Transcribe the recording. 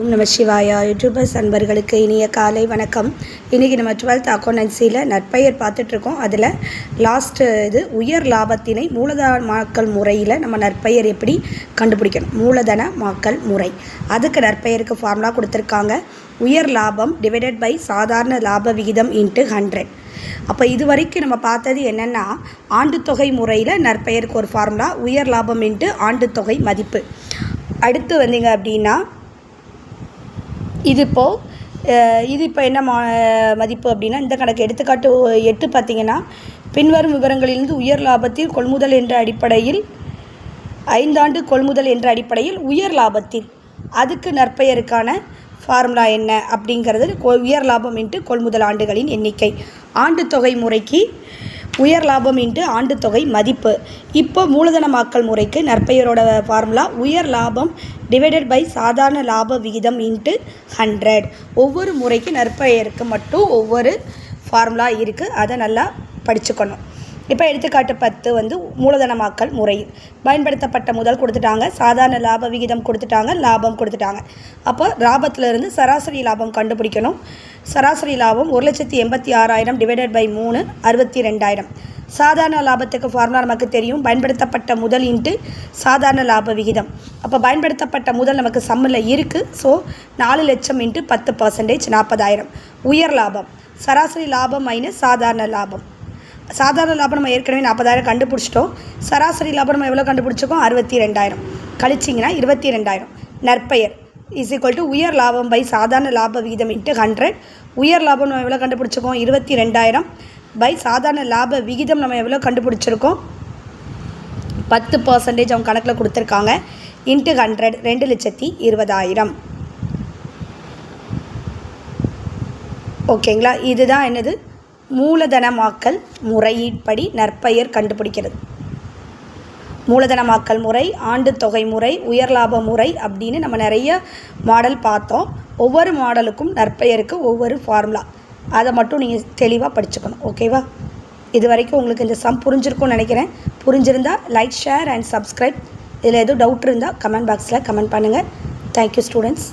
ஓம் நம சிவாயா. யூடியூபர்ஸ் அன்பர்களுக்கு இனிய காலை வணக்கம். இன்றைக்கி நம்ம டுவெல்த் அக்கௌண்டன்சியில் நற்பெயர் பார்த்துட்ருக்கோம். அதில் லாஸ்ட்டு இது உயர் லாபத்தினை மூலதனமாக்கல் முறையில் நம்ம நற்பெயர் எப்படி கண்டுபிடிக்கணும்? மூலதன மாக்கல் முறை. அதுக்கு நற்பெயருக்கு ஃபார்முலா கொடுத்துருக்காங்க. உயர் லாபம் டிவைடட் பை சாதாரண லாப விகிதம் இன்ட்டு ஹண்ட்ரட் அப்போ இது வரைக்கும் நம்ம பார்த்தது என்னென்னா ஆண்டுத்தொகை முறையில் நற்பெயருக்கு ஒரு ஃபார்முலா உயர் லாபம் இன்ட்டு ஆண்டுத்தொகை மதிப்பு. அடுத்து வந்தீங்க அப்படின்னா இது இப்போது இது இப்போ என்ன மா மதிப்பு அப்படின்னா இந்த கணக்கு எடுத்துக்காட்டு எட்டு பார்த்தீங்கன்னா பின்வரும் விவரங்களிலிருந்து உயர் லாபத்தில் கொள்முதல் என்ற அடிப்படையில் ஐந்தாண்டு கொள்முதல் என்ற அடிப்படையில் உயர் லாபத்தில். அதுக்கு நற்பெயருக்கான ஃபார்முலா என்ன அப்படிங்கிறது உயர் லாபம் என்று கொள்முதல் ஆண்டுகளின் எண்ணிக்கை. ஆண்டு தொகை முறைக்கு உயர் லாபம் இன்ட்டு ஆண்டு தொகை மதிப்பு. இப்போ மூலதனமாக்கல் முறைக்கு நற்பெயரோட ஃபார்முலா உயர் லாபம் டிவைடட் பை சாதாரண லாப விகிதம் இன்ட்டு ஹண்ட்ரட் ஒவ்வொரு முறைக்கு நற்பெயருக்கு மட்டும் ஒவ்வொரு ஃபார்முலா இருக்குது அதை நல்லா படிச்சுக்கணும். இப்போ எடுத்துக்காட்டு பத்து வந்து மூலதனமாக்கல் முறை. பயன்படுத்தப்பட்ட முதல் கொடுத்துட்டாங்க. சாதாரண லாப விகிதம் கொடுத்துட்டாங்க. லாபம் கொடுத்துட்டாங்க. அப்போ லாபத்திலிருந்து சராசரி லாபம் கண்டுபிடிக்கணும். சராசரி லாபம் ஒரு லட்சத்தி எண்பத்தி ஆறாயிரம் டிவைடட் பை மூணு அறுபத்தி ரெண்டாயிரம் சாதாரண லாபத்துக்கு ஃபார்முலா நமக்கு தெரியும். பயன்படுத்தப்பட்ட முதல் இன்ட்டு சாதாரண லாப விகிதம். அப்போ பயன்படுத்தப்பட்ட முதல் நமக்கு சம்மில் இருக்குது ஸோ நாலு லட்சம் இன்ட்டு பத்து பர்சன்டேஜ் நாற்பதாயிரம். உயர் லாபம். சராசரி லாபம் மைனஸ் சாதாரண லாபம். சாதாரண லாபம் நம்ம ஏற்கனவே நாற்பதாயிரம் கண்டுபிடிச்சிட்டோம். சராசரி லாபம் நம்ம எவ்வளோ கண்டுபிடிச்சிருக்கோம்? அறுபத்தி ரெண்டாயிரம் கழிச்சிங்கன்னா இருபத்தி ரெண்டாயிரம் நற்பெயர். இஸ் ஈக்குவல் டு உயர் லாபம் பை சாதாரண லாப விகிதம் இன்ட்டு ஹண்ட்ரட் உயர் லாபம் நம்ம எவ்வளோ கண்டுபிடிச்சிருக்கோம்? இருபத்தி ரெண்டாயிரம். பை சாதாரண லாப விகிதம் நம்ம எவ்வளோ கண்டுபிடிச்சிருக்கோம்? பத்து பர்சன்டேஜ் அவங்க கணக்கில் கொடுத்துருக்காங்க. இன்ட்டு ஹண்ட்ரட் ரெண்டு லட்சத்தி இருபதாயிரம். ஓகேங்களா இதுதான் என்னது? மூலதனமாக்கல் முறையின்படி நற்பெயர் கண்டுபிடிக்கிறது. மூலதனமாக்கல் முறை ஆண்டு தொகை முறை உயர் லாப முறை அப்படின்னு நம்ம நிறைய மாடல் பார்த்தோம். ஒவ்வொரு மாடலுக்கும் நற்பெயருக்கு ஒவ்வொரு ஃபார்முலா அதை மட்டும் நீங்கள் தெளிவாக படிச்சுக்கணும் ஓகேவா இது வரைக்கும் உங்களுக்கு இந்த சம் புரிஞ்சிருக்கும்னு நினைக்கிறேன். புரிஞ்சிருந்தால் லைக் ஷேர் அண்ட் சப்ஸ்கிரைப் இதில் எதுவும் டவுட் இருந்தால் கமெண்ட் பாக்ஸில் கமெண்ட் பண்ணுங்கள் தேங்க்யூ ஸ்டூடெண்ட்ஸ்